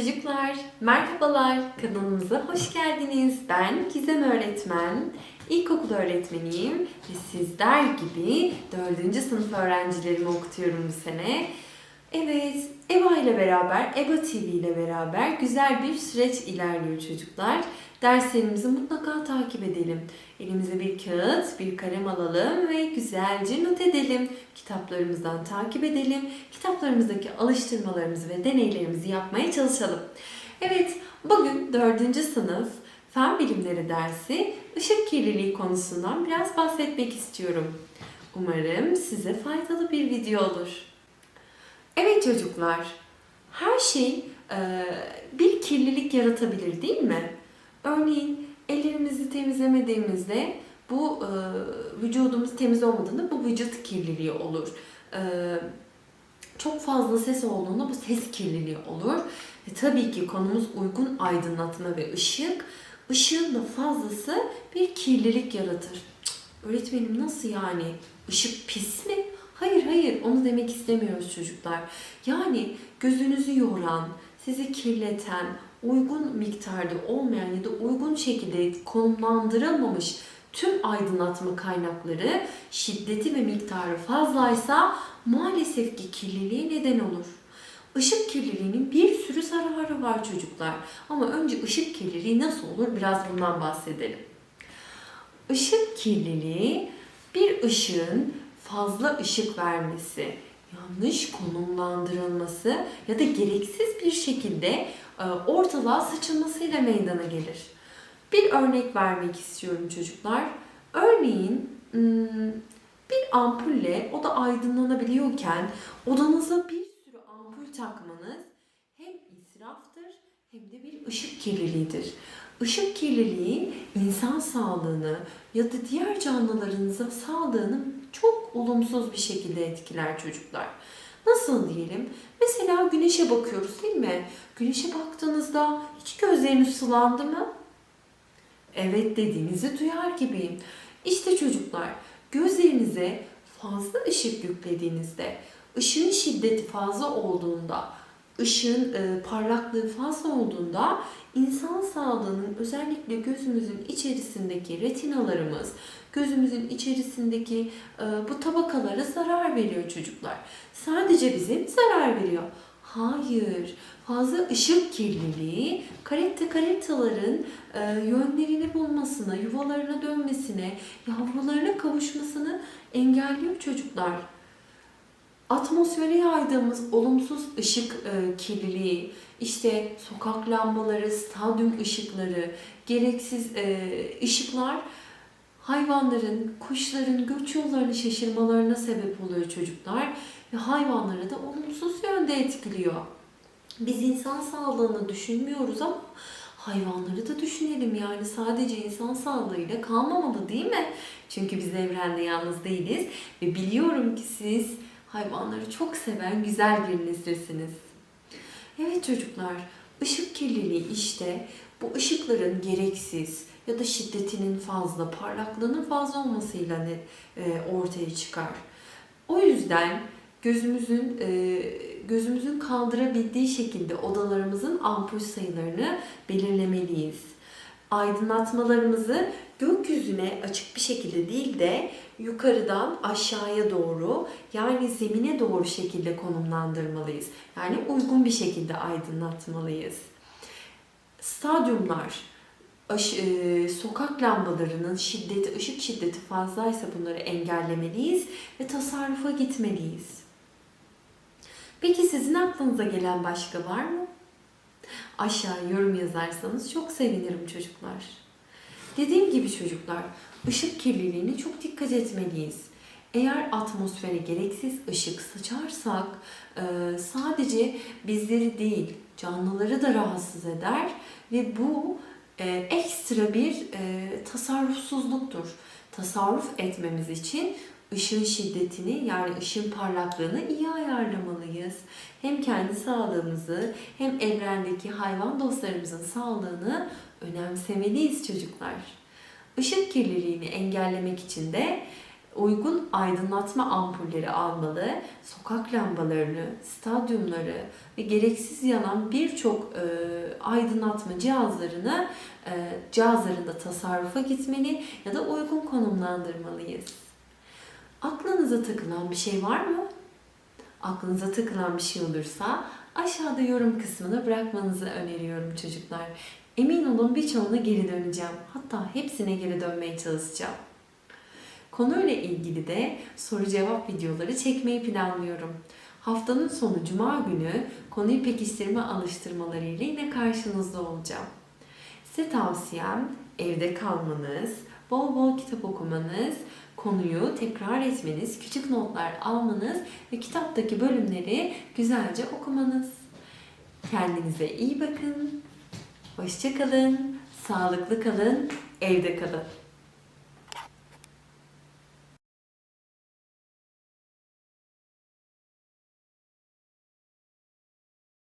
Çocuklar, merhabalar. Kanalımıza hoş geldiniz. Ben Gizem Öğretmen. İlkokul öğretmeniyim ve sizler gibi 4. sınıf öğrencilerimi okutuyorum bu sene. Evet, EBA ile beraber, EBA TV ile beraber güzel bir süreç ilerliyor çocuklar. Derslerimizi mutlaka takip edelim. Elimize bir kağıt, bir kalem alalım ve güzelce not edelim. Kitaplarımızdan takip edelim. Kitaplarımızdaki alıştırmalarımızı ve deneylerimizi yapmaya çalışalım. Evet, bugün 4. sınıf Fen Bilimleri dersi ışık kirliliği konusundan biraz bahsetmek istiyorum. Umarım size faydalı bir video olur. Evet çocuklar, her şey e, bir kirlilik yaratabilir değil mi? Örneğin ellerimizi temizlemediğimizde bu e, vücudumuz temiz olmadığında bu vücut kirliliği olur. E, çok fazla ses olduğunda bu ses kirliliği olur. E, tabii ki konumuz uygun aydınlatma ve ışık. Işığın da fazlası bir kirlilik yaratır. Cık, öğretmenim nasıl yani? Işık pis mi? Hayır hayır onu demek istemiyoruz çocuklar. Yani gözünüzü yoran, sizi kirleten, uygun miktarda olmayan ya da uygun şekilde konumlandırılmamış tüm aydınlatma kaynakları şiddeti ve miktarı fazlaysa maalesef ki kirliliğe neden olur. Işık kirliliğinin bir sürü zararı var çocuklar. Ama önce ışık kirliliği nasıl olur biraz bundan bahsedelim. Işık kirliliği bir ışığın fazla ışık vermesi, yanlış konumlandırılması ya da gereksiz bir şekilde e, ortalığa saçılmasıyla meydana gelir. Bir örnek vermek istiyorum çocuklar. Örneğin bir ampulle oda aydınlanabiliyorken odanıza bir sürü ampul takmanız hem israftır hem de bir ışık kirliliğidir. Işık kirliliği insan sağlığını ya da diğer canlılarınıza sağlığını çok olumsuz bir şekilde etkiler çocuklar. Nasıl diyelim? Mesela güneşe bakıyoruz değil mi? Güneşe baktığınızda hiç gözleriniz sulandı mı? Evet dediğinizi duyar gibiyim. İşte çocuklar gözlerinize fazla ışık yüklediğinizde, ışığın şiddeti fazla olduğunda, ışığın e, parlaklığı fazla olduğunda insan sağlığının özellikle gözümüzün içerisindeki retinalarımız, gözümüzün içerisindeki e, bu tabakalara zarar veriyor çocuklar. Sadece bizim zarar veriyor. Hayır, fazla ışık kirliliği karette karetaların e, yönlerini bulmasına, yuvalarına dönmesine, yavrularına kavuşmasını engelliyor çocuklar. Atmosfere yaydığımız olumsuz ışık e, kirliliği, işte sokak lambaları, stadyum ışıkları, gereksiz e, ışıklar hayvanların, kuşların göç yollarını şaşırmalarına sebep oluyor çocuklar ve hayvanları da olumsuz yönde etkiliyor. Biz insan sağlığını düşünmüyoruz ama hayvanları da düşünelim yani sadece insan sağlığıyla kalmamalı değil mi? Çünkü biz evrende yalnız değiliz ve biliyorum ki siz hayvanları çok seven güzel bir nesilsiniz. Evet çocuklar, ışık kirliliği işte bu ışıkların gereksiz ya da şiddetinin fazla, parlaklığının fazla olmasıyla e, ortaya çıkar. O yüzden gözümüzün e, gözümüzün kaldırabildiği şekilde odalarımızın ampul sayılarını belirlemeliyiz. Aydınlatmalarımızı gökyüzüne açık bir şekilde değil de yukarıdan aşağıya doğru yani zemine doğru şekilde konumlandırmalıyız. Yani uygun bir şekilde aydınlatmalıyız. Stadyumlar, e, sokak lambalarının şiddeti, ışık şiddeti fazlaysa bunları engellemeliyiz ve tasarrufa gitmeliyiz. Peki sizin aklınıza gelen başka var mı? Aşağı yorum yazarsanız çok sevinirim çocuklar. Dediğim gibi çocuklar, ışık kirliliğine çok dikkat etmeliyiz. Eğer atmosfere gereksiz ışık saçarsak e, sadece bizleri değil canlıları da rahatsız eder ve bu e, ekstra bir e, tasarrufsuzluktur. Tasarruf etmemiz için ışığın şiddetini yani ışığın parlaklığını iyi ayarlamalıyız. Hem kendi sağlığımızı hem evrendeki hayvan dostlarımızın sağlığını önemsemeliyiz çocuklar. Işık kirliliğini engellemek için de uygun aydınlatma ampulleri almalı, sokak lambalarını, stadyumları ve gereksiz yanan birçok e, aydınlatma cihazlarını e, cihazlarında tasarrufa gitmeli ya da uygun konumlandırmalıyız. Aklınıza takılan bir şey var mı? Aklınıza takılan bir şey olursa aşağıda yorum kısmına bırakmanızı öneriyorum çocuklar. Emin olun birçoğuna geri döneceğim. Hatta hepsine geri dönmeye çalışacağım. Konuyla ilgili de soru cevap videoları çekmeyi planlıyorum. Haftanın sonu cuma günü konuyu pekiştirme alıştırmalarıyla yine karşınızda olacağım. Size tavsiyem evde kalmanız, bol bol kitap okumanız, konuyu tekrar etmeniz, küçük notlar almanız ve kitaptaki bölümleri güzelce okumanız. Kendinize iyi bakın. Hoşça kalın, sağlıklı kalın, evde kalın.